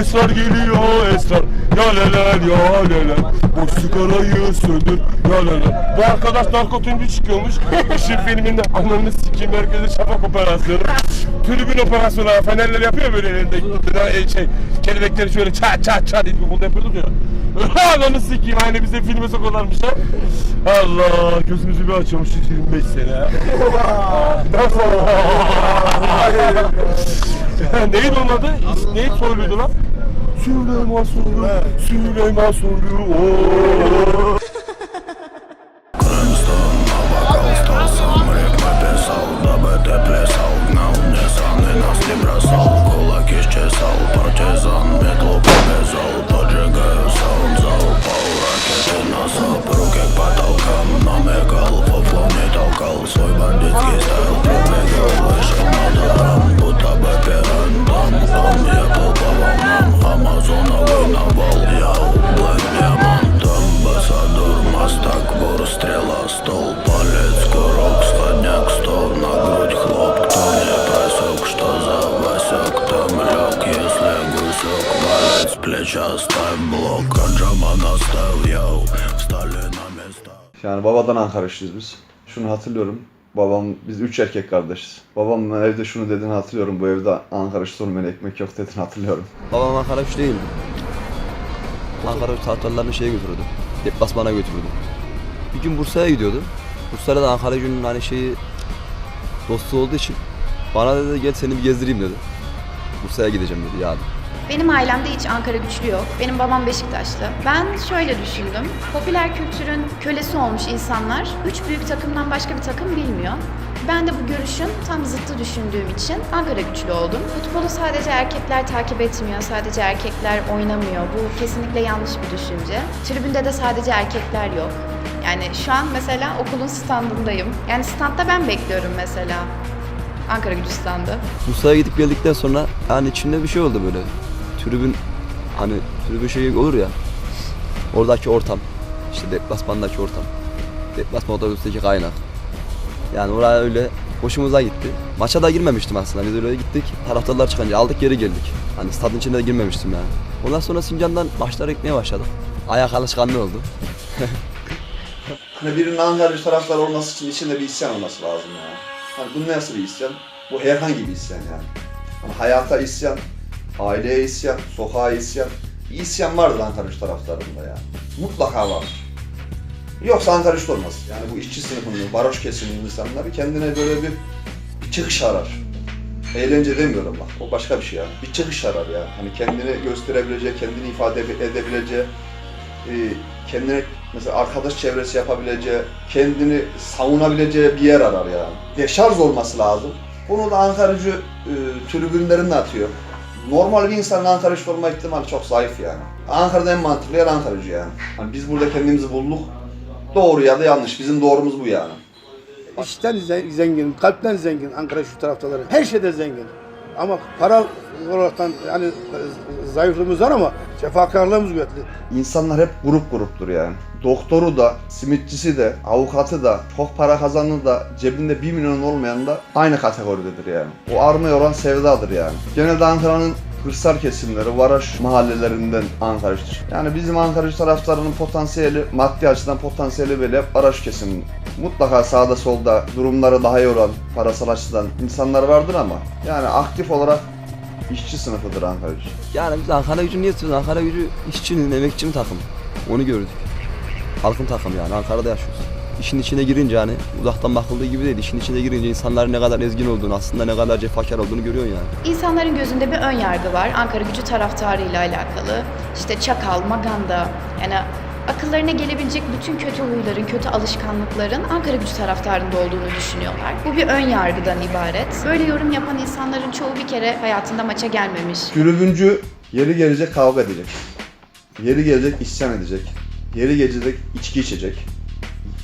Esrar geliyor esrar. Ya leler ya leler Boş sigarayı söndür Ya leler Bu arkadaş narkotinci çıkıyormuş. Şimdi filminde ananı sikeyim herkese şafak operasyonu Tribün operasyonu fenerler yapıyor böyle elinde. E, şey kelebekleri şöyle çat çat çat diye bunu yapıyorduk ya. Ananı sikeyim aynı bize filme sokularmış ha Allah gözümüzü bir açıyormuşuz 25 sene. Nasıl? Neydi onun adı? Neydi soyluydu lan? Süleyman Surlu, Süleyman Surlu. Crimstone, Lava, Cold Stone, Summer, Weapon Soul, Double Ankara'şıyız biz. Şunu hatırlıyorum. Babam, biz üç erkek kardeşiz. Babam evde şunu dediğini hatırlıyorum. Bu evde Ankara'şı sormayan ekmek yok dediğini hatırlıyorum. Babam Ankara güç değildi. Ankara tahtalarını şeye götürürdü. Deplasmana götürürdü. Bir gün Bursa'ya gidiyordu. Bursa'da da Ankara gücünün hani şeyi dostu olduğu için bana dedi gel seni bir gezdireyim dedi. Bursa'ya gideceğim dedi yani. Benim ailemde hiç Ankara güçlü yok. Benim babam Beşiktaşlı. Ben şöyle düşündüm. Popüler kültürün kölesi olmuş insanlar üç büyük takımdan başka bir takım bilmiyor. Ben de bu görüşün tam zıttı düşündüğüm için Ankara güçlü oldum. Futbolu sadece erkekler takip etmiyor, sadece erkekler oynamıyor. Bu kesinlikle yanlış bir düşünce. Tribünde de sadece erkekler yok. Yani şu an mesela okulun standındayım. Yani standta ben bekliyorum mesela. Ankara gücü standı. Bursa'ya gidip geldikten sonra yani içimde bir şey oldu böyle. Tribün hani tribün şeyi olur ya. Oradaki ortam. işte deplasmandaki ortam. Deplasman otobüsteki kaynak. Yani oraya öyle hoşumuza gitti. Maça da girmemiştim aslında. Biz öyle gittik. Taraftarlar çıkınca aldık geri geldik. Hani stadın içine de girmemiştim yani. Ondan sonra Sincan'dan maçlara gitmeye başladık. Ayak alışkanlığı oldu. Hani birinin Ankara'cı taraftar olması için içinde bir isyan olması lazım yani. Hani bu nasıl bir isyan? Bu herhangi bir isyan yani. Hani hayata isyan, aileye isyan, sokağa isyan. Bir isyan vardır Ankara'cı taraftarında yani. Mutlaka vardır. Yoksa Ankara'cı olmaz. Yani bu işçi sınıfının, varoş kesiminin insanları kendine böyle bir, bir çıkış arar. Eğlence demiyorum bak, o başka bir şey yani. Bir çıkış arar ya. Hani kendini gösterebileceği, kendini ifade edebileceği, e, kendine mesela arkadaş çevresi yapabileceği, kendini savunabileceği bir yer arar yani. Deşarj olması lazım. Bunu da Ankara'cı e, tribünlerinde atıyor. Normal bir insanın Ankara'cı olma ihtimali çok zayıf yani. Ankara'da en mantıklı yer Ankara'cı yani. Hani biz burada kendimizi bulduk. Doğru ya da yanlış. Bizim doğrumuz bu yani. İşten ze- zengin, kalpten zengin Ankara şu taraftaları. Her şeyde zengin. Ama para olaraktan yani e, zayıflığımız var ama cefakarlığımız kuvvetli. İnsanlar hep grup gruptur yani. Doktoru da, simitçisi de, avukatı da, çok para kazanı da, cebinde 1 milyon olmayan da aynı kategoridedir yani. O armaya olan sevdadır yani. Genelde Ankara'nın kırsal kesimleri, Varaş mahallelerinden Ankara'cıdır. Yani bizim Ankara'cı taraftarının potansiyeli, maddi açıdan potansiyeli böyle hep Araş kesimi. Mutlaka sağda solda durumları daha iyi olan, parasal açıdan insanlar vardır ama yani aktif olarak işçi sınıfıdır Ankara'cı. Yani biz Ankara gücü niye tutuyoruz? Ankara gücü işçinin, emekçinin takımı. Onu gördük. Halkın takımı yani. Ankara'da yaşıyoruz. İşin içine girince hani uzaktan bakıldığı gibi değil. İşin içine girince insanların ne kadar ezgin olduğunu, aslında ne kadar cefakar olduğunu görüyorsun yani. İnsanların gözünde bir ön yargı var Ankara gücü taraftarıyla alakalı. İşte çakal, maganda yani akıllarına gelebilecek bütün kötü huyların, kötü alışkanlıkların Ankara gücü taraftarında olduğunu düşünüyorlar. Bu bir ön yargıdan ibaret. Böyle yorum yapan insanların çoğu bir kere hayatında maça gelmemiş. Tribüncü yeri gelecek kavga edecek. Yeri gelecek isyan edecek. Yeri gelecek içki içecek.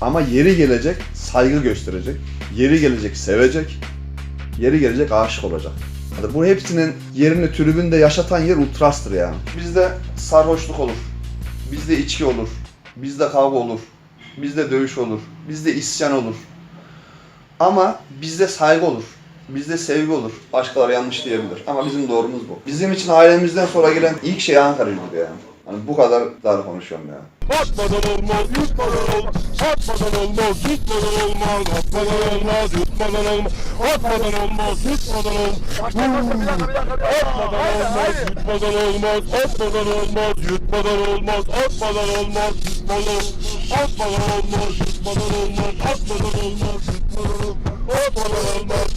Ama yeri gelecek saygı gösterecek. Yeri gelecek sevecek. Yeri gelecek aşık olacak. Bu hepsinin yerini tribünde yaşatan yer ultrastır yani. Bizde sarhoşluk olur. Bizde içki olur. Bizde kavga olur. Bizde dövüş olur. Bizde isyan olur. Ama bizde saygı olur. Bizde sevgi olur. Başkaları yanlış diyebilir. Ama bizim doğrumuz bu. Bizim için ailemizden sonra gelen ilk şey Ankara'ydı yani. Hani bu kadar dar konuşuyorum ya. Atmadan olmaz, yutmadan olmaz. Atmadan olmaz, yutmadan olmaz. Atmadan olmaz, Atmadan olmaz. Atmadan olmaz. Yutmadan olmaz. Atmadan olmaz. Yutmadan olmaz. Atmadan olmaz. Yutmadan olmaz. Atmadan olmaz. Yutmadan Atmadan olmaz. Yutmadan olmaz. Atmadan olmaz. Yutmadan olmaz. Atmadan olmaz.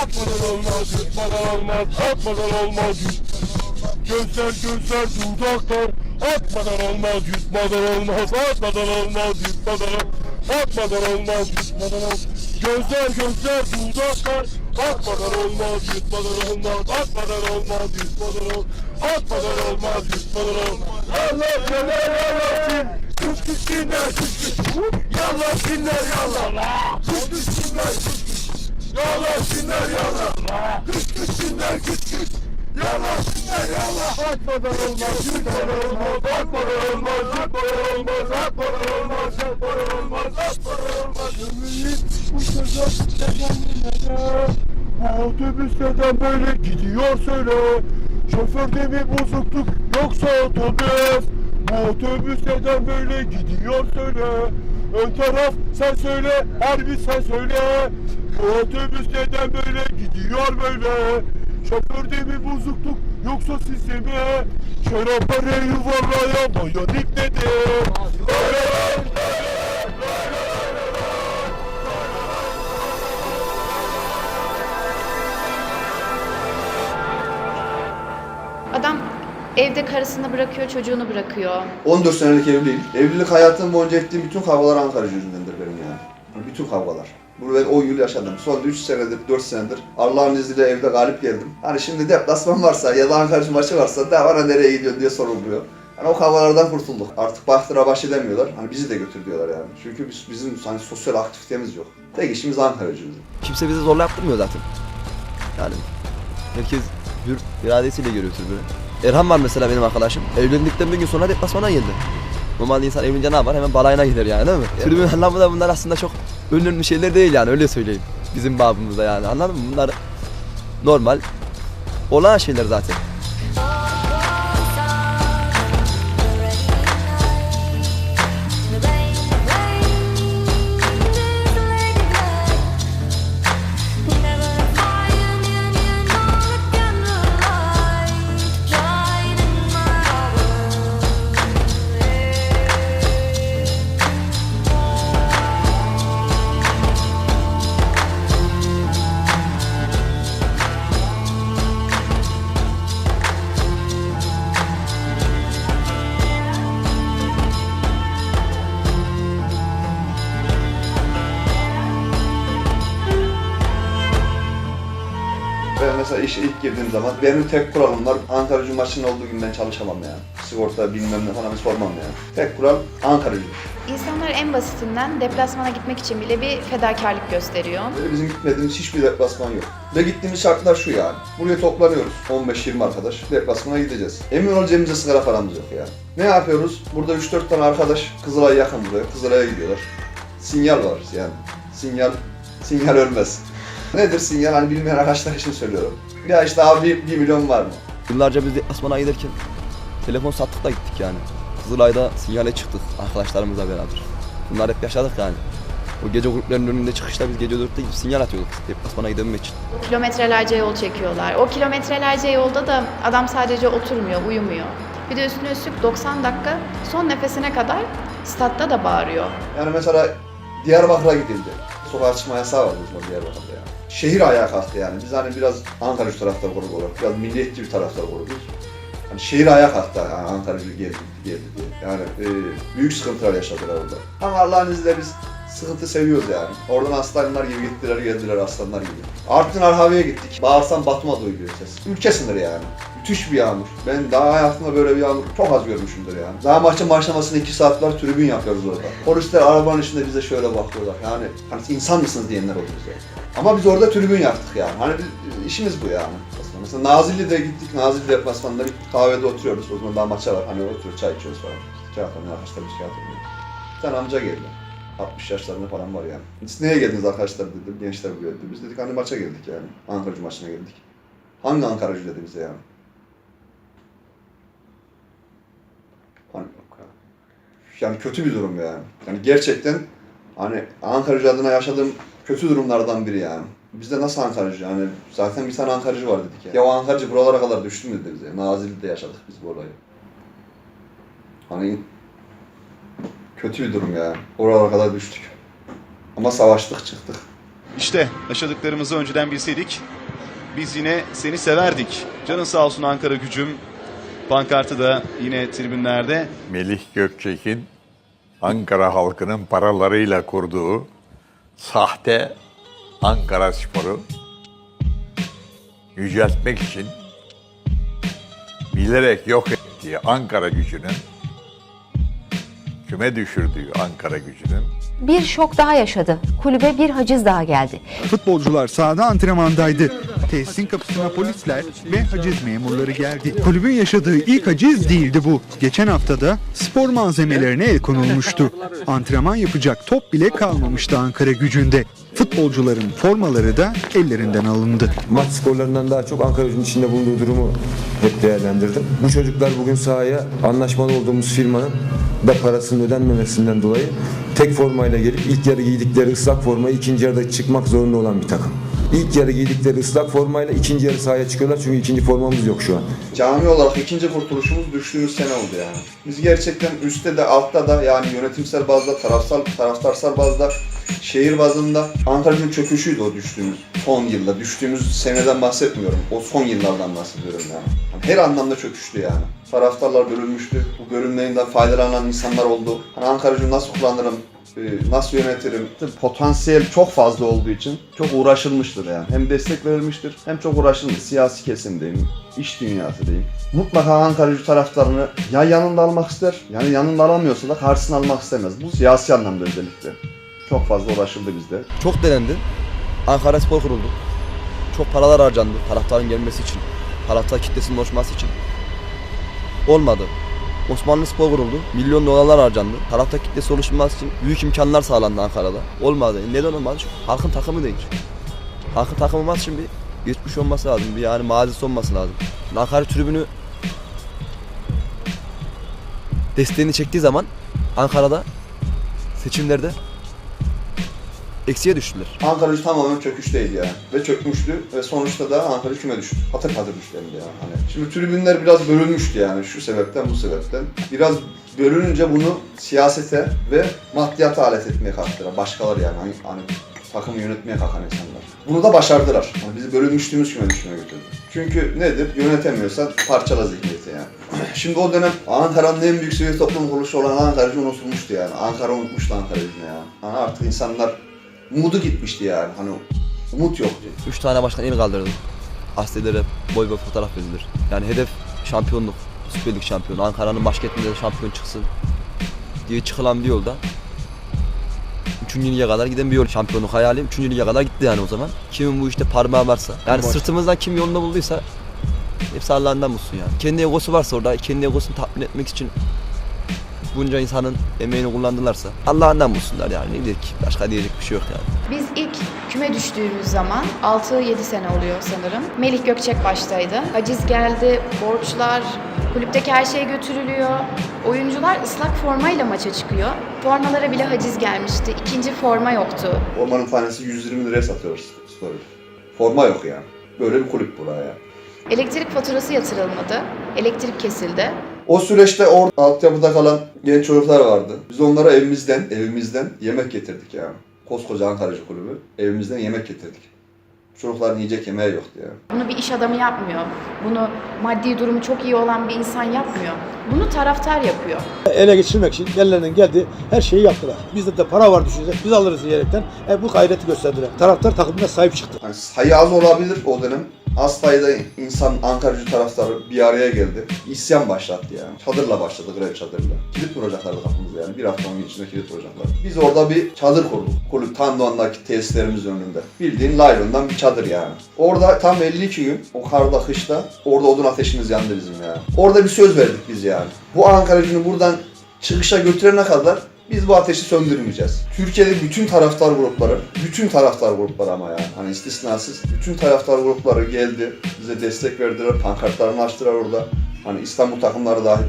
Atmadan olmaz. Yutmadan olmaz. Atmadan olmaz. Gözler gözler dudaklar. Atmadan olmaz. Yutmadan olmaz. Atmadan olmaz. Yutmadan olmaz. Atmadan olmaz. Yutmadan olmaz. Gözler gözler buldaklar Bakmadan olmaz yutmadan olmaz. Atmadan olmaz yutmadan olmaz Atmadan olmaz yutmadan olmaz Allah kadar yalansın Kız düşsünler kız düşsün Yallansınlar yallan Kız düşsünler kız düşsün Yallansınlar yallan Kız düşsünler kız düşsün Atmadan olmaz yutmadan olmaz Atmadan olmaz yutmadan olmaz Atmadan olmaz yutmadan olmaz Atmadan olmaz Ömürlük bu söz Bu otobüs neden böyle gidiyor söyle Şoförde mi bozukluk yoksa otobüs Bu otobüs neden böyle gidiyor söyle Ön taraf sen söyle harbi sen söyle Bu otobüs neden böyle gidiyor böyle Şoförde mi bozukluk yoksa sizde mi Şarapları yuvarlayamayan ipnedir Adam evde karısını bırakıyor, çocuğunu bırakıyor. 14 senelik evliyim. Evlilik hayatım boyunca ettiğim bütün kavgalar Ankara yüzündendir benim yani. Yani Bütün kavgalar. Bunu ben 10 yıl yaşadım. Son 3 senedir, 4 senedir Allah'ın izniyle evde galip geldim. Hani şimdi deplasman varsa ya da Ankara maçı varsa da bana nereye gidiyorsun diye soruluyor. Hani o kavgalardan kurtulduk. Artık Bahtıra baş edemiyorlar. Hani bizi de götür diyorlar yani. Çünkü biz, bizim hani sosyal aktivitemiz yok. Tek işimiz Ankara'cıyız. Kimse bize zorla yaptırmıyor zaten. Yani herkes hür iradesiyle görüyor tribünü. Erhan var mesela benim arkadaşım. Evlendikten bir gün sonra deplasmana geldi. Normalde insan evlenince ne yapar? Hemen balayına gider yani değil mi? Tribün anlamı da bunlar aslında çok önemli şeyler değil yani öyle söyleyeyim. Bizim babımızda yani anladın mı? Bunlar normal olan şeyler zaten. Zaman benim tek kuralım var Ankara Gücü maçının olduğu gün ben çalışamam yani. Sigorta bilmem ne falan sormam yani. Tek kural Ankara Gücü. İnsanlar en basitinden deplasmana gitmek için bile bir fedakarlık gösteriyor. Böyle bizim gitmediğimiz hiçbir deplasman yok. Ve gittiğimiz şartlar şu yani. Buraya toplanıyoruz 15-20 arkadaş. Deplasmana gideceğiz. Emin ol cebimizde sigara paramız yok yani. Ne yapıyoruz? Burada 3-4 tane arkadaş Kızılay'a yakın buraya. Kızılay'a gidiyorlar. Sinyal var yani. Sinyal, sinyal ölmez. Nedir sinyal? Hani bilmeyen arkadaşlar için söylüyorum. Ya işte abi 1 milyon var mı? Yıllarca biz deplasmana giderken telefon sattık da gittik yani. Kızılay'da sinyale çıktık arkadaşlarımızla beraber. Bunlar hep yaşadık yani. O gece gruplarının önünde çıkışta biz gece 4'te gidip sinyal atıyorduk deplasmana gidebilmek için. Kilometrelerce yol çekiyorlar. O kilometrelerce yolda da adam sadece oturmuyor, uyumuyor. Bir de üstüne üstlük 90 dakika son nefesine kadar statta da bağırıyor. Yani mesela Diyarbakır'a gidildi. Sokağa çıkma yasağı var Diyarbakır'da. Şehir ayağa kalktı yani. Biz hani biraz Ankara taraftar grubu olarak, biraz milliyetçi bir taraftar grubuyuz. Hani şehir ayağa kalktı yani Ankara geldi, geldi diye. Yani e, büyük sıkıntılar yaşadılar orada. Ama Allah'ın izniyle biz sıkıntı seviyoruz yani. Oradan aslanlar gibi gittiler geldiler aslanlar gibi. Artvin Arhavi'ye gittik. Bağırsan Batma duyuluyor ses. Ülke sınırı yani. Müthiş bir yağmur. Ben daha hayatımda böyle bir yağmur çok az görmüşümdür yani. Daha maçın başlamasına 2 saat var tribün yapıyoruz orada. Polisler arabanın içinde bize şöyle bakıyorlar. Yani hani insan mısınız diyenler oldu bize. Ama biz orada tribün yaptık yani. Hani biz- işimiz bu yani. Aslında. Mesela Nazilli'de gittik. Nazilli deplasmanında bir kahvede oturuyoruz. O zaman daha maça var. Hani oturuyoruz çay içiyoruz falan. Çay atalım arkadaşlar bir şey atalım. Bir tane amca geldi. 60 yaşlarında falan var yani. Siz neye geldiniz arkadaşlar dedim. Gençler buraya dedi. Biz dedik hani maça geldik yani. Ankaracı maçına geldik. Hangi Ankaracı dedi bize yani. Hani, yani kötü bir durum yani. Yani gerçekten hani Ankaracı adına yaşadığım kötü durumlardan biri yani. Bizde nasıl Ankaracı yani zaten bir tane Ankaracı var dedik ya. Ya o Ankaracı buralara kadar düştü mü dedi bize. Nazilli'de yaşadık biz bu olayı. Hani kötü bir durum ya. Oralara kadar düştük. Ama savaştık çıktık. İşte yaşadıklarımızı önceden bilseydik biz yine seni severdik. Canın sağ olsun Ankara gücüm. Pankartı da yine tribünlerde. Melih Gökçek'in Ankara halkının paralarıyla kurduğu sahte Ankara Sporu yüceltmek için bilerek yok ettiği Ankara gücünün küme düşürdüğü Ankara gücünün Bir şok daha yaşadı. Kulübe bir haciz daha geldi. Futbolcular sahada antrenmandaydı. Tesisin kapısına polisler ve haciz memurları geldi. Kulübün yaşadığı ilk haciz değildi bu. Geçen haftada spor malzemelerine el konulmuştu. Antrenman yapacak top bile kalmamıştı Ankara gücünde. Futbolcuların formaları da ellerinden alındı. maç skorlarından daha çok Ankara gücünün içinde bulunduğu durumu hep değerlendirdim. Bu çocuklar bugün sahaya anlaşmalı olduğumuz firmanın da parasının ödenmemesinden dolayı tek formayla gelip ilk yarı giydikleri ıslak formayı ikinci yarıda çıkmak zorunda olan bir takım. İlk yarı giydikleri ıslak formayla ikinci yarı sahaya çıkıyorlar çünkü ikinci formamız yok şu an. Cami olarak ikinci kurtuluşumuz düştüğümüz sene oldu yani. Biz gerçekten üstte de altta da yani yönetimsel bazda, tarafsal, taraftarsal bazda, şehir bazında Ankara'nın çöküşüydü o düştüğümüz son yılda. Düştüğümüz seneden bahsetmiyorum. O son yıllardan bahsediyorum yani. Yani her anlamda çöküştü yani. Taraftarlar bölünmüştü. Bu bölünmeyinden faydalanan insanlar oldu. Hani Ankara'cı nasıl kullanırım, e, nasıl yönetirim? Potansiyel çok fazla olduğu için çok uğraşılmıştır yani. Hem destek verilmiştir hem çok uğraşılmış. Siyasi kesimdeyim, iş dünyası diyeyim. Mutlaka Ankara'cı taraftarını ya yanında almak ister, yani yanında alamıyorsa da karşısına almak istemez. Bu siyasi anlamda özellikle. Çok fazla uğraşıldı bizde. Çok denendi. Ankara Spor kuruldu. Çok paralar harcandı taraftarın gelmesi için. Taraftar kitlesinin oluşması için. Olmadı. Osmanlı Spor kuruldu. Milyon dolarlar harcandı. Taraftar kitlesi oluşması için büyük imkanlar sağlandı Ankara'da. Olmadı. Neden olmadı? Çünkü halkın takımı değil. Halkın takımı için bir geçmiş olması lazım. Bir yani mazisi olması lazım. Ankara tribünü desteğini çektiği zaman Ankara'da seçimlerde eksiye düştüler. Ankara'cı tamamen çöküşteydi yani. Ve çökmüştü ve sonuçta da Ankara küme düştü. Patır patır düştü hem de yani. Hani şimdi tribünler biraz bölünmüştü yani şu sebepten bu sebepten. Biraz bölününce bunu siyasete ve maddiyata alet etmeye kalktılar. Başkaları yani hani, hani takımı yönetmeye kalkan insanlar. Bunu da başardılar. Yani bizi bölünmüşlüğümüz küme düşmeye götürdü. Çünkü nedir? Yönetemiyorsan parçala zihniyeti yani. Şimdi o dönem Ankara'nın en büyük sivil toplum kuruluşu olan Ankara'cı unutulmuştu yani. Ankara unutmuştu Ankara'cını ya. Hani artık insanlar umudu gitmişti yani. Hani umut yoktu. Üç tane başkan el kaldırdı. Astelere boy boy fotoğraf verilir. Yani hedef şampiyonluk. Süper Lig şampiyonu. Ankara'nın başkentinde de şampiyon çıksın diye çıkılan bir yolda. Üçüncü lige kadar giden bir yol. Şampiyonluk hayali üçüncü lige kadar gitti yani o zaman. Kimin bu işte parmağı varsa. Yani sırtımızdan kim yolunu bulduysa hepsi Allah'ından bulsun yani. Kendi egosu varsa orada kendi egosunu tatmin etmek için bunca insanın emeğini kullandılarsa Allah'ından bulsunlar yani. Ne diyecek? Başka diyecek bir şey yok yani. Biz ilk küme düştüğümüz zaman 6-7 sene oluyor sanırım. Melih Gökçek baştaydı. Haciz geldi, borçlar, kulüpteki her şey götürülüyor. Oyuncular ıslak formayla maça çıkıyor. Formalara bile haciz gelmişti. İkinci forma yoktu. Formanın tanesi 120 liraya satıyoruz story. Forma yok yani. Böyle bir kulüp buraya. Elektrik faturası yatırılmadı. Elektrik kesildi. O süreçte orada altyapıda kalan genç çocuklar vardı. Biz onlara evimizden, evimizden yemek getirdik yani. Koskoca Ankaracı kulübü. Evimizden yemek getirdik. Çocukların yiyecek yemeği yoktu yani. Bunu bir iş adamı yapmıyor. Bunu maddi durumu çok iyi olan bir insan yapmıyor. Bunu taraftar yapıyor. Ele geçirmek için ellerinden geldi her şeyi yaptılar. Bizde de para var düşünecek. Biz alırız diyerekten e, bu gayreti gösterdiler. Taraftar takımına sahip çıktı. Yani sayı az olabilir o dönem. Az sayıda insan Ankaracı taraftarı bir araya geldi. İsyan başlattı yani. Çadırla başladı, grev çadırla. Kilit vuracaklardı kapımıza yani. Bir hafta on gün içinde kilit vuracaklar. Biz orada bir çadır kurduk. Kulüp Tandoğan'daki tesislerimiz önünde. Bildiğin laylondan bir çadır yani. Orada tam 52 gün o karda kışta orada odun ateşimiz yandı bizim yani. Orada bir söz verdik biz yani. Bu Ankaracı'nı buradan çıkışa götürene kadar Biz bu ateşi söndürmeyeceğiz. Türkiye'de bütün taraftar grupları, bütün taraftar grupları ama yani hani istisnasız bütün taraftar grupları geldi, bize destek verdiler, pankartlarını açtılar orada. Hani İstanbul takımları dahil.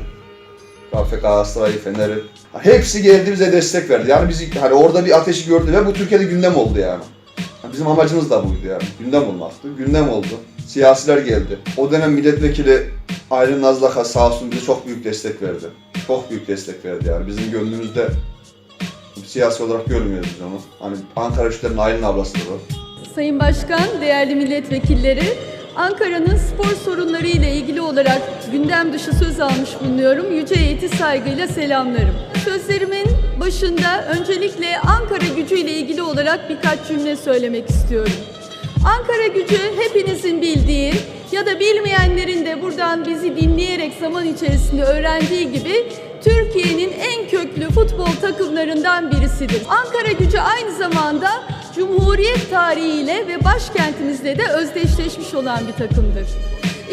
KFK, Galatasaray, Fener'i. Hepsi geldi bize destek verdi. Yani biz hani orada bir ateşi gördü ve bu Türkiye'de gündem oldu yani. Bizim amacımız da buydu yani. Gündem olmaktı. Gündem oldu. Siyasiler geldi. O dönem milletvekili Aylin Nazlaka sağ olsun bize çok büyük destek verdi. Çok büyük destek verdi yani. Bizim gönlümüzde siyasi olarak görmüyoruz biz onu. Hani Ankara Üçler'in Aylin ablasıdır o. Sayın Başkan, değerli milletvekilleri, Ankara'nın spor sorunları ile ilgili olarak gündem dışı söz almış bulunuyorum. Yüce heyeti saygıyla selamlarım. Sözlerimin başında öncelikle Ankara gücü ile ilgili olarak birkaç cümle söylemek istiyorum. Ankara gücü hepinizin bildiği ya da bilmeyenlerin de buradan bizi dinleyerek zaman içerisinde öğrendiği gibi Türkiye'nin en köklü futbol takımlarından birisidir. Ankara gücü aynı zamanda Cumhuriyet tarihiyle ve başkentimizle de özdeşleşmiş olan bir takımdır.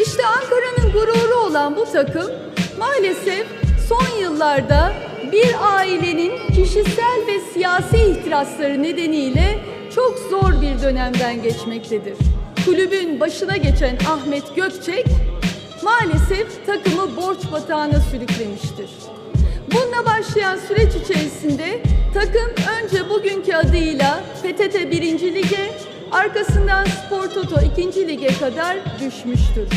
İşte Ankara'nın gururu olan bu takım maalesef son yıllarda bir ailenin kişisel ve siyasi ihtirasları nedeniyle çok zor bir dönemden geçmektedir. Kulübün başına geçen Ahmet Gökçek maalesef takımı borç batağına sürüklemiştir. Bununla başlayan süreç içerisinde takım önce bugünkü adıyla PTT 1. Lige, arkasından Spor Toto 2. Lige kadar düşmüştür.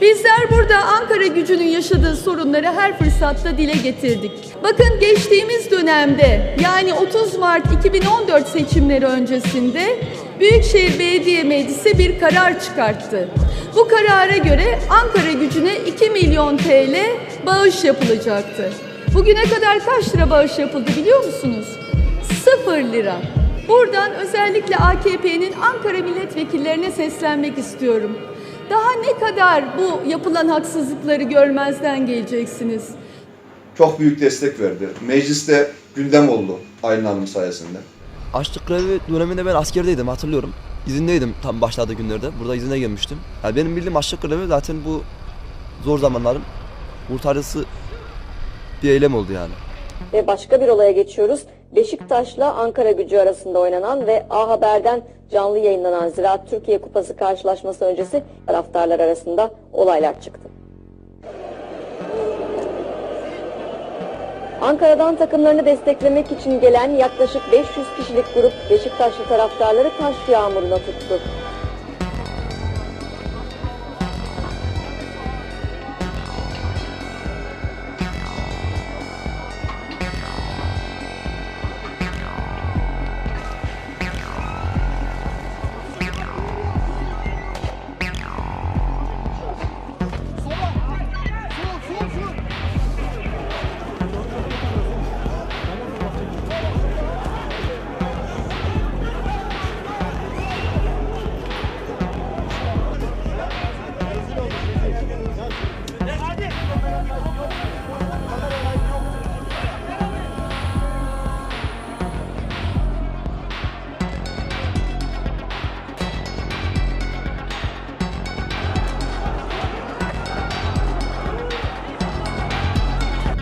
Bizler burada Ankara gücünün yaşadığı sorunları her fırsatta dile getirdik. Bakın geçtiğimiz dönemde yani 30 Mart 2014 seçimleri öncesinde Büyükşehir Belediye Meclisi bir karar çıkarttı. Bu karara göre Ankara gücüne 2 milyon TL bağış yapılacaktı. Bugüne kadar kaç lira bağış yapıldı biliyor musunuz? Sıfır lira. Buradan özellikle AKP'nin Ankara milletvekillerine seslenmek istiyorum. Daha ne kadar bu yapılan haksızlıkları görmezden geleceksiniz? Çok büyük destek verdi. Mecliste gündem oldu Aylin Hanım sayesinde. Açlık grevi döneminde ben askerdeydim hatırlıyorum. İzindeydim tam başladığı günlerde. Burada izine gelmiştim. Yani benim bildiğim açlık grevi zaten bu zor zamanların kurtarıcısı bir eylem oldu yani. Ve başka bir olaya geçiyoruz. Beşiktaş'la Ankara gücü arasında oynanan ve A Haber'den canlı yayınlanan Ziraat Türkiye Kupası karşılaşması öncesi taraftarlar arasında olaylar çıktı. Ankara'dan takımlarını desteklemek için gelen yaklaşık 500 kişilik grup Beşiktaşlı taraftarları taş yağmuruna tuttu.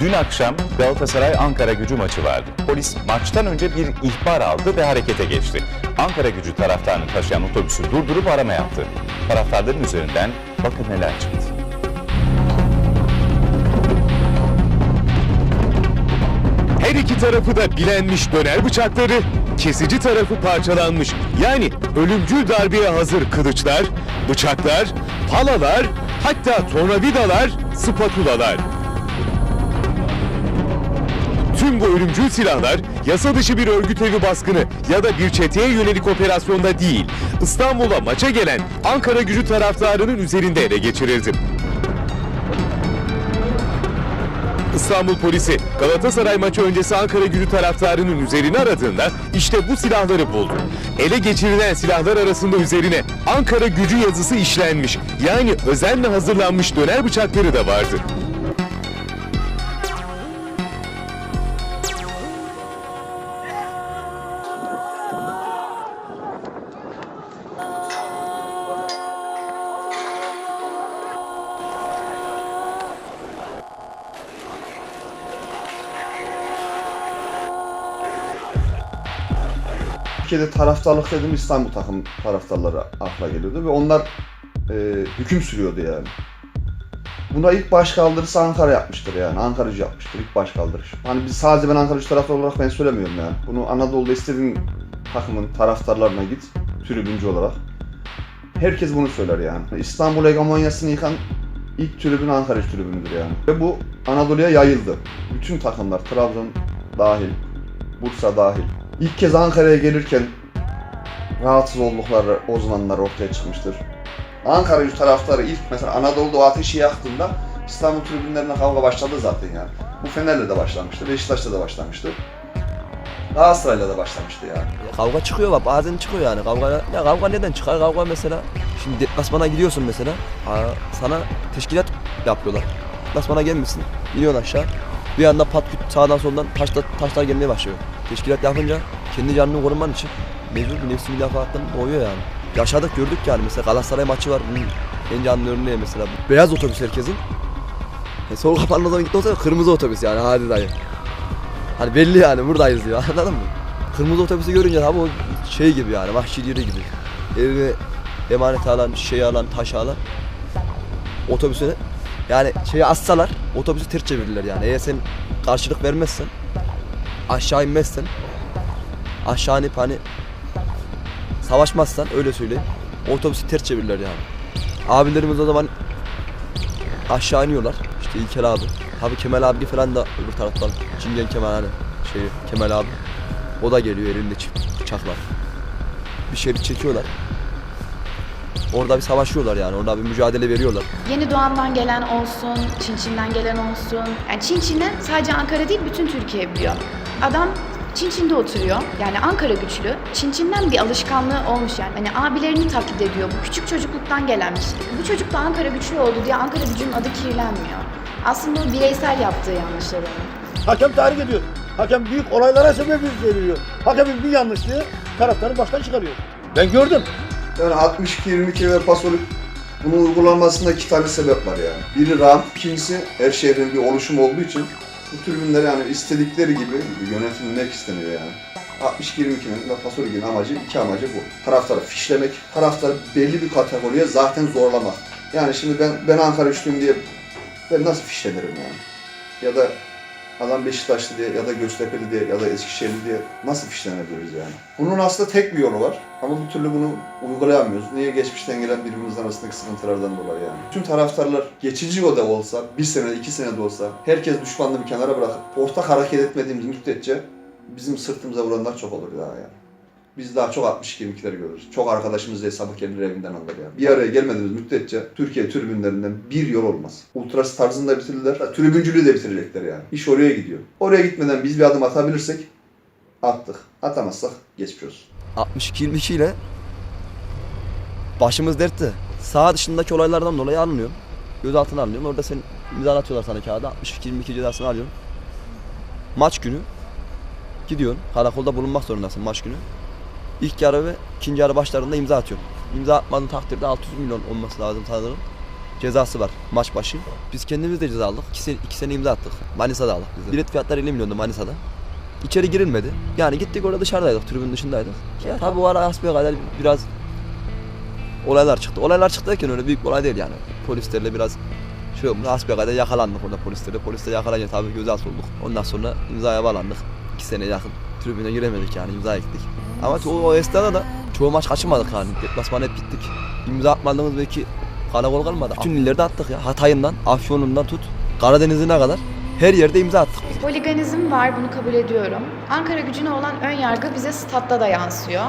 Dün akşam Galatasaray Ankara gücü maçı vardı. Polis maçtan önce bir ihbar aldı ve harekete geçti. Ankara gücü taraftarını taşıyan otobüsü durdurup arama yaptı. Taraftarların üzerinden bakın neler çıktı. Her iki tarafı da bilenmiş döner bıçakları, kesici tarafı parçalanmış. Yani ölümcül darbeye hazır kılıçlar, bıçaklar, palalar, hatta tornavidalar, spatulalar. Tüm bu ölümcül silahlar yasa dışı bir örgüt evi baskını ya da bir çeteye yönelik operasyonda değil, İstanbul'a maça gelen Ankara gücü taraftarının üzerinde ele geçirildi. İstanbul polisi Galatasaray maçı öncesi Ankara gücü taraftarının üzerini aradığında işte bu silahları buldu. Ele geçirilen silahlar arasında üzerine Ankara gücü yazısı işlenmiş. Yani özenle hazırlanmış döner bıçakları da vardı. Türkiye'de taraftarlık dedim İstanbul takım taraftarları akla geliyordu ve onlar e, hüküm sürüyordu yani. Buna ilk baş kaldırısı Ankara yapmıştır yani. Ankaracı yapmıştır ilk baş kaldırış. Hani biz sadece ben Ankaracı taraftar olarak ben söylemiyorum yani. Bunu Anadolu'da istediğin takımın taraftarlarına git tribüncü olarak. Herkes bunu söyler yani. İstanbul hegemonyasını yıkan ilk tribün Ankara tribünüdür yani. Ve bu Anadolu'ya yayıldı. Bütün takımlar, Trabzon dahil, Bursa dahil. İlk kez Ankara'ya gelirken rahatsız oldukları o zamanlar ortaya çıkmıştır. Ankara gücü taraftarı ilk mesela Anadolu'da o ateşi yaktığında İstanbul tribünlerine kavga başladı zaten yani. Bu Fener'le de başlamıştı, Beşiktaş'ta da başlamıştı. Galatasaray'la da başlamıştı yani. Kavga çıkıyor bak bazen çıkıyor yani kavga ya kavga neden çıkar kavga mesela şimdi deplasmana gidiyorsun mesela sana teşkilat yapıyorlar deplasmana gelmişsin iniyorsun aşağı bir anda pat küt sağdan soldan taşlar, taşlar gelmeye başlıyor. Teşkilat yapınca kendi canını koruman için mecbur bir nefsi müdafaattan doğuyor yani. Yaşadık gördük yani. Mesela Galatasaray maçı var. Hmm, en canlı örneği mesela beyaz otobüs herkesin. E, sol kapanlı zaman gitti olsa kırmızı otobüs yani. Hadi dayı. Hani belli yani buradayız diyor. Anladın mı? Kırmızı otobüsü görünce tabi o şey gibi yani vahşi gibi. Evine emanet alan, şey alan, taş alan otobüsüne yani şeyi assalar otobüsü ters çevirirler yani. Eğer sen karşılık vermezsen aşağı inmezsen aşağı inip hani savaşmazsan öyle söyleyeyim otobüsü ters çevirirler yani. Abilerimiz o zaman aşağı iniyorlar. İşte İlker abi. Tabi Kemal abi falan da öbür taraftan. Çingen Kemal hani şey Kemal abi. O da geliyor elinde çift bıçaklar. Bir şerit çekiyorlar. Orada bir savaşıyorlar yani. Orada bir mücadele veriyorlar. Yeni Doğan'dan gelen olsun, Çin Çin'den gelen olsun. Yani Çin Çin'den sadece Ankara değil bütün Türkiye biliyor. Adam Çin Çin'de oturuyor. Yani Ankara güçlü. Çin Çin'den bir alışkanlığı olmuş yani. Hani abilerini taklit ediyor. Bu küçük çocukluktan gelenmiş. Bu çocuk da Ankara güçlü oldu diye Ankara gücünün adı kirlenmiyor. Aslında o bireysel yaptığı yanlışlar onun. Hakem tahrik ediyor. Hakem büyük olaylara sebep veriyor. Hakemin bir yanlışlığı taraftarı baştan çıkarıyor. Ben gördüm. Yani 62-22 ve pasolik bunun uygulanmasında iki tane sebep var yani. Biri rant, ikincisi her şehrin bir oluşum olduğu için bu tribünler yani istedikleri gibi yönetilmek isteniyor yani. 62-22'nin ve Pasolik'in amacı, iki amacı bu. Taraftarı fişlemek, taraftarı belli bir kategoriye zaten zorlamak. Yani şimdi ben ben Ankara güçlüyüm diye ben nasıl fişlenirim yani? Ya da adam Beşiktaşlı diye ya da Göztepe'li diye ya da Eskişehirli diye nasıl fişlenebiliriz yani? Bunun aslında tek bir yolu var ama bir türlü bunu uygulayamıyoruz. Niye? Geçmişten gelen birbirimizin arasındaki sıkıntılardan dolayı yani. Tüm taraftarlar geçici o da olsa, bir sene, iki sene de olsa herkes düşmanlığı bir kenara bırakıp ortak hareket etmediğimiz müddetçe bizim sırtımıza vuranlar çok olur daha yani. Biz daha çok 62-22'leri görürüz. Çok arkadaşımız hesabı gelir evinden alır yani. Bir araya gelmediğimiz müddetçe Türkiye tribünlerinden bir yol olmaz. Ultras tarzında bitirirler. Tribüncülüğü de bitirecekler yani. İş oraya gidiyor. Oraya gitmeden biz bir adım atabilirsek attık. Atamazsak geçmiş olsun. 62-22 ile başımız dertte. Sağ dışındaki olaylardan dolayı alınıyorum. Gözaltına alınıyorum. Orada sen imza atıyorlar sana kağıda. 62-22 cezasını alıyorsun. Maç günü gidiyorsun. Karakolda bulunmak zorundasın maç günü. İlk yarı ve ikinci yarı başlarında imza atıyorsun. İmza atmadığın takdirde 600 milyon olması lazım sanırım. Cezası var maç başı. Biz kendimiz de ceza aldık. 2 sene, iki sene imza attık. Manisa'da aldık biz de. Bilet fiyatları 50 milyondu Manisa'da. İçeri girilmedi. Yani gittik orada dışarıdaydık, tribün dışındaydık. Ya tabii o ara kadar biraz olaylar çıktı. Olaylar çıktı derken öyle büyük bir olay değil yani. Polislerle biraz şey olmuş. Kadar yakalandık orada polislerle. Polisle yakalanınca tabii gözaltı olduk. Ondan sonra imzaya bağlandık. İki sene yakın tribüne giremedik yani imzaya gittik. Ama o, o esnada da çoğu maç kaçırmadık yani. Deplasmana hep gittik. İmza atmadığımız belki karakol kalmadı. Bütün illerde attık ya. Hatay'ından, Afyon'undan tut. Karadeniz'ine kadar her yerde imza attık. Holiganizm var bunu kabul ediyorum. Ankara gücüne olan ön yargı bize statta da yansıyor.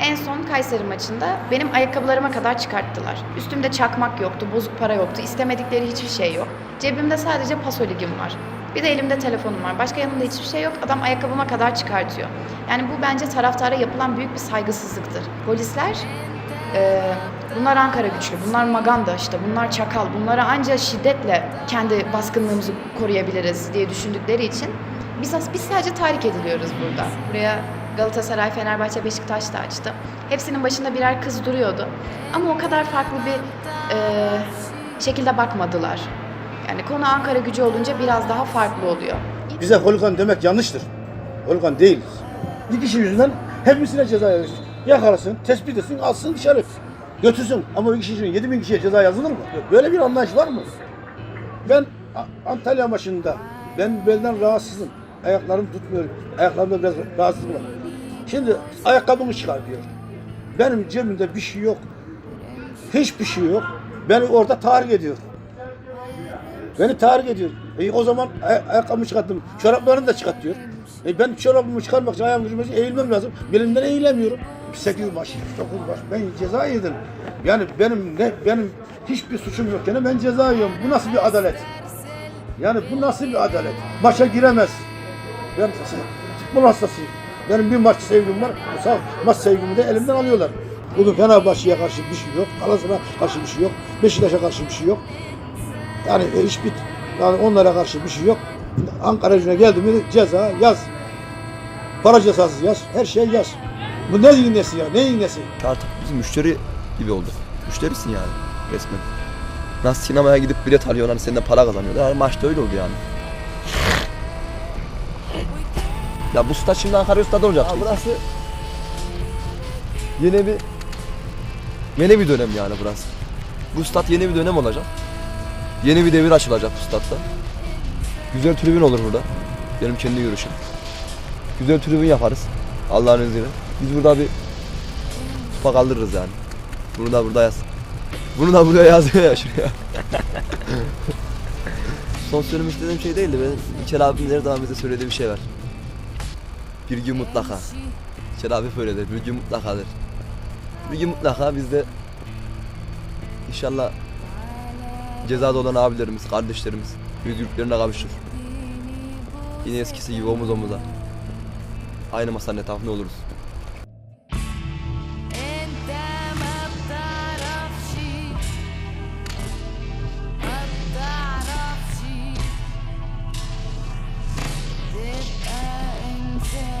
En son Kayseri maçında benim ayakkabılarıma kadar çıkarttılar. Üstümde çakmak yoktu, bozuk para yoktu, istemedikleri hiçbir şey yok. Cebimde sadece pasoligim var. Bir de elimde telefonum var. Başka yanımda hiçbir şey yok. Adam ayakkabıma kadar çıkartıyor. Yani bu bence taraftara yapılan büyük bir saygısızlıktır. Polisler ee, bunlar Ankara güçlü, bunlar maganda işte, bunlar çakal, bunlara ancak şiddetle kendi baskınlığımızı koruyabiliriz diye düşündükleri için biz, biz sadece tahrik ediliyoruz burada. Buraya Galatasaray, Fenerbahçe, Beşiktaş da açtı. Hepsinin başında birer kız duruyordu. Ama o kadar farklı bir e, şekilde bakmadılar. Yani konu Ankara gücü olunca biraz daha farklı oluyor. Bize holigan demek yanlıştır. Holigan değiliz. Bir kişi yüzünden Hepsine ceza yazılır. Yakalasın, tespit etsin, alsın dışarı. Götürsün. Ama bir kişi için 7 bin kişiye ceza yazılır mı? Böyle bir anlayış var mı? Ben Antalya maçında ben belden rahatsızım. Ayaklarım tutmuyor. Ayaklarımda biraz rahatsızlık var. Şimdi ayakkabımı çıkar diyor. Benim cebimde bir şey yok. Hiçbir şey yok. Beni orada tahrik ediyor. Beni tahrik ediyor. E, o zaman ay- ayakkabımı çıkarttım. Çoraplarını da çıkart diyor. E, ben çorabımı çıkarmak için düşürmek için eğilmem lazım. Belimden eğilemiyorum. 8 baş, 9 baş. Ben ceza yedim. Yani benim ne benim hiçbir suçum yokken ben ceza yiyorum. Bu nasıl bir adalet? Yani bu nasıl bir adalet? Maça giremez. Ben futbol hastasıyım. Benim bir maç sevgim var. Maç sevgimi de elimden alıyorlar. Bugün Fenerbahçe'ye karşı bir şey yok. Galatasaray'a karşı bir şey yok. Beşiktaş'a karşı bir şey yok. Yani e, hiçbir yani onlara karşı bir şey yok. Ankara gücüne geldi mi ceza yaz. Para cezası yaz. Her şey yaz. Bu ne iğnesi ya? Ne iğnesi? Artık bizim müşteri gibi oldu. Müşterisin yani resmen. Nasıl sinemaya gidip bilet alıyorsun hani senden para kazanıyorlar. Yani maçta öyle oldu yani. Ya bu stat şimdi Ankara Stadı olacak. Ya burası yeni bir yeni bir dönem yani burası. Bu stat yeni bir dönem olacak. Yeni bir devir açılacak bu statta. Güzel tribün olur burada. Benim kendi görüşüm. Güzel tribün yaparız. Allah'ın izniyle. Biz burada bir kupa kaldırırız yani. Bunu da burada yaz. Bunu da buraya yazıyor ya şuraya. Son söylemek istediğim şey değildi. Benim İlker abimin her zaman bize söylediği bir şey var. Bir gün mutlaka. İlker abi böyle der. Bir gün mutlaka der. Bir gün mutlaka biz de inşallah cezada olan abilerimiz, kardeşlerimiz özgürlüklerine kavuşur. Yine eskisi gibi omuz omuza. Aynı masanın etrafında oluruz. Dini